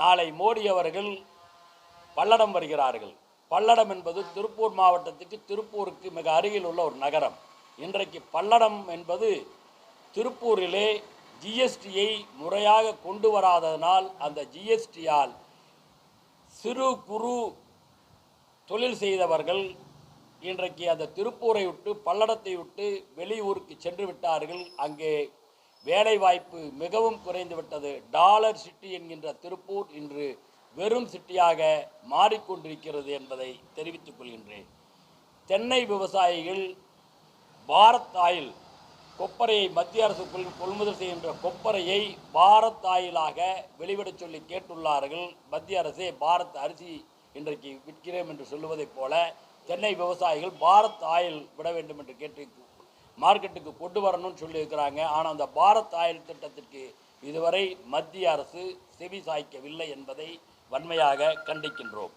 நாளை மோடி அவர்கள் பல்லடம் வருகிறார்கள். பல்லடம் என்பது திருப்பூர் மாவட்டத்துக்கு திருப்பூருக்கு மிக அருகில் உள்ள ஒரு நகரம். இன்றைக்கு பல்லடம் என்பது திருப்பூரிலே ஜிஎஸ்டியை முறையாக கொண்டு வராததனால் அந்த ஜிஎஸ்டியால் சிறு குறு தொழில் செய்தவர்கள் இன்றைக்கு அந்த திருப்பூரை விட்டு பல்லடத்தை விட்டு வெளியூருக்கு சென்று விட்டார்கள். அங்கே வேலை வாய்ப்பு மிகவும் குறைந்துவிட்டது. டாலர் சிட்டி என்கின்ற திருப்பூர் இன்று வெறும் சிட்டியாக மாறிக்கொண்டிருக்கிறது என்பதை தெரிவித்துக் கொள்கின்றேன். தென்னை விவசாயிகள் பாரத் ஆயில் கொப்பரையை மத்திய அரசு கொள் கொள்முதல் செய்கின்ற கொப்பரையை பாரத் ஆயிலாக வெளிவிடச் சொல்லி கேட்டுள்ளார்கள். மத்திய அரசே பாரத் அரிசி இன்றைக்கு விற்கிறோம் என்று சொல்லுவதைப் போல சென்னை விவசாயிகள் பாரத் ஆயில் விட வேண்டும் என்று கேட்டு மார்க்கெட்டுக்கு கொண்டு வரணும்னு சொல்லியிருக்கிறாங்க. ஆனால் அந்த பாரத் ஆயில் திட்டத்திற்கு இதுவரை மத்திய அரசு செவி சாய்க்கவில்லை என்பதை வன்மையாக கண்டிக்கின்றோம்.